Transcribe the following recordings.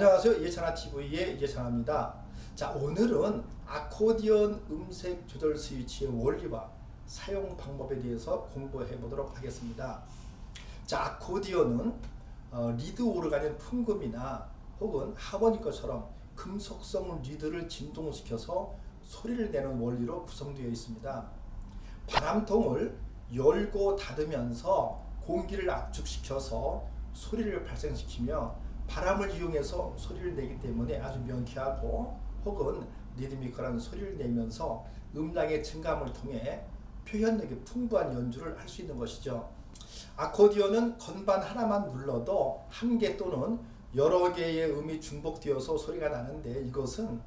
안녕하세요. 예찬아 TV의 예찬아입니다. 자, 오늘은 아코디언 음색 조절 스위치의 원리와 사용 방법에 대해서 공부해 보도록 하겠습니다. 자, 아코디언은 어, 리드 오르간의 풍금이나 혹은 하모니카처럼 금속성 리드를 진동시켜서 소리를 내는 원리로 구성되어 있습니다. 바람통을 열고 닫으면서 공기를 압축시켜서 소리를 발생시키며 바람을 이용해서 소리를 내기 때문에 아주 명쾌하고 혹은 리드미컬한 소리를 내면서 음량의 증감을 통해 표현력이 풍부한 연주를 할 수 있는 것이죠. 아코디언은 건반 하나만 눌러도 한 개 또는 여러 개의 음이 중복되어서 소리가 나는데 이것은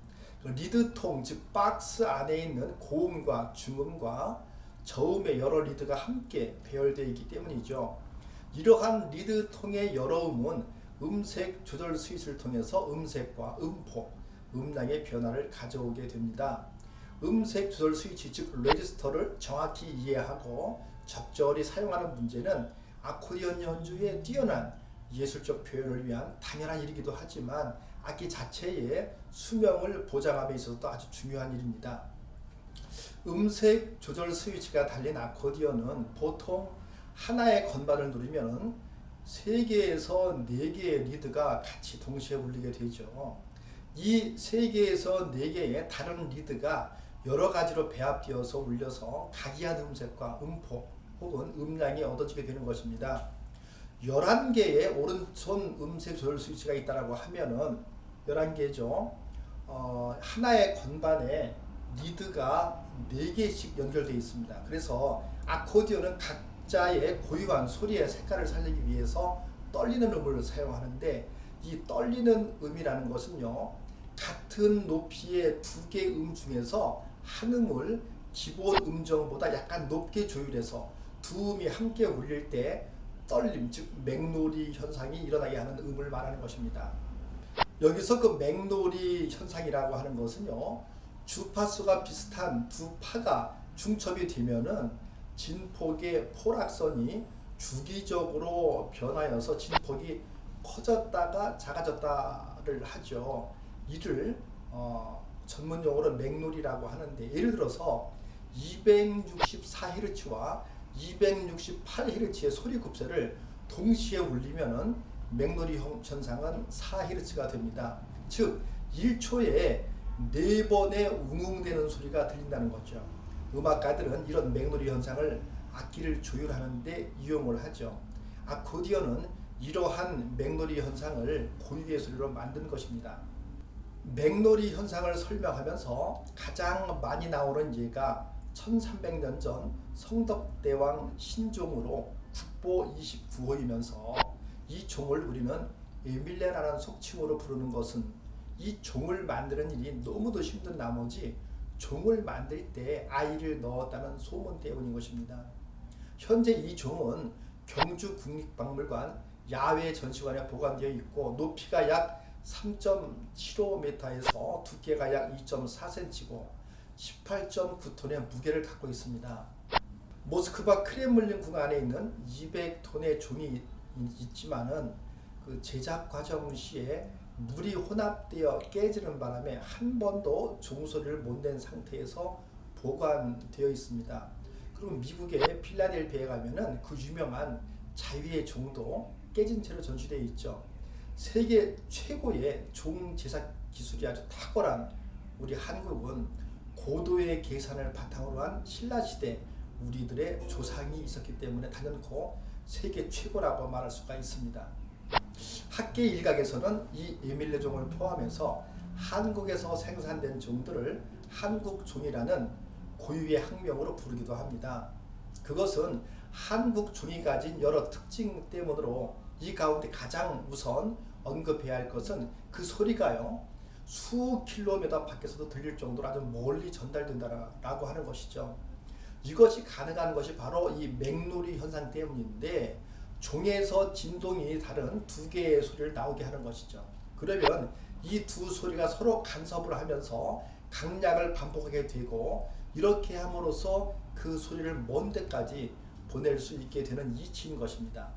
리드통 즉 박스 안에 있는 고음과 중음과 저음의 여러 리드가 함께 배열되어 있기 때문이죠. 이러한 리드통의 여러 음은 음색 조절 스위치를 통해서 음색과 음폭, 음량의 변화를 가져오게 됩니다. 음색 조절 스위치 즉 레지스터를 정확히 이해하고 적절히 사용하는 문제는 아코디언 연주의 뛰어난 예술적 표현을 위한 당연한 일이기도 하지만 악기 자체의 수명을 보장함에 있어서도 아주 중요한 일입니다. 음색 조절 스위치가 달린 아코디언은 보통 하나의 건반을 누르면 세 개에서 네 개의 리드가 같이 동시에 울리게 되죠. 이 세 개에서 네 개의 다른 리드가 여러 가지로 배합되어서 울려서 각이한 음색과 음포 혹은 음량이 얻어지게 되는 것입니다. 11개의 오른손 음색 조절 스위치가 있다고 하면은 11개죠. 어, 하나의 건반에 리드가 4개씩 연결되어 있습니다. 그래서 아코디언은 각 자의 고유한 소리의 색깔을 살리기 위해서 떨리는 음을 사용하는데 이 떨리는 음이라는 것은요. 같은 높이의 두개음 중에서 한 음을 기본 음정보다 약간 높게 조율해서 두 음이 함께 울릴 때 떨림, 즉 맥놀이 현상이 일어나게 하는 음을 말하는 것입니다. 여기서 그 맥놀이 현상이라고 하는 것은요. 주파수가 비슷한 두 파가 중첩이 되면은 진폭의 포락선이 주기적으로 변하여서 진폭이 커졌다가 작아졌다를 하죠. 이를 어, 전문 용어로 맥놀이라고 하는데 예를 들어서 264Hz와 268Hz의 소리 급세를 동시에 울리면은 맥놀이 현상은 4Hz가 됩니다. 즉 1초에 네 번의 웅웅대는 소리가 들린다는 거죠. 음악가들은 이런 맥놀이 현상을 악기를 조율하는데 이용을 하죠. 아코디언은 이러한 맥놀이 현상을 고유의 소리로 만든 것입니다. 맥놀이 현상을 설명하면서 가장 많이 나오는 예가 1300년 전 성덕대왕 신종으로 국보 29호이면서 이 종을 우리는 에밀레라는 속칭으로 부르는 것은 이 종을 만드는 일이 너무도 힘든 나머지 종을 만들 때 아이를 넣었다는 소문 때문인 것입니다. 현재 이 종은 경주 국립박물관 야외 전시관에 보관되어 있고 높이가 약 3.75m에서 두께가 약 2.4cm고 18.9톤의 무게를 갖고 있습니다. 모스크바 크렘물린 궁 안에 있는 200톤의 종이 있지만은 그 제작 과정 시에 물이 혼합되어 깨지는 바람에 한 번도 종소리를 못 낸 상태에서 보관되어 있습니다. 그리고 미국의 필라델피아에 가면은 그 유명한 자위의 종도 깨진 채로 전시되어 있죠. 세계 최고의 종 제작 기술이 아주 탁월한 우리 한국은 고도의 계산을 바탕으로 한 신라시대 우리들의 조상이 있었기 때문에 단연코 세계 최고라고 말할 수가 있습니다. 학계 일각에서는 이 에밀레 종을 포함해서 한국에서 생산된 종들을 한국 종이라는 고유의 학명으로 부르기도 합니다. 그것은 한국 종이 가진 여러 특징 때문으로 이 가운데 가장 우선 언급해야 할 것은 그 소리가요. 수 킬로미터 밖에서도 들릴 정도로 아주 멀리 전달된다라고 하는 것이죠. 이것이 가능한 것이 바로 이 맥놀이 현상 때문인데 종에서 진동이 다른 두 개의 소리를 나오게 하는 것이죠. 그러면 이 두 소리가 서로 간섭을 하면서 강약을 반복하게 되고 이렇게 함으로써 그 소리를 먼 데까지 보낼 수 있게 되는 이치인 것입니다.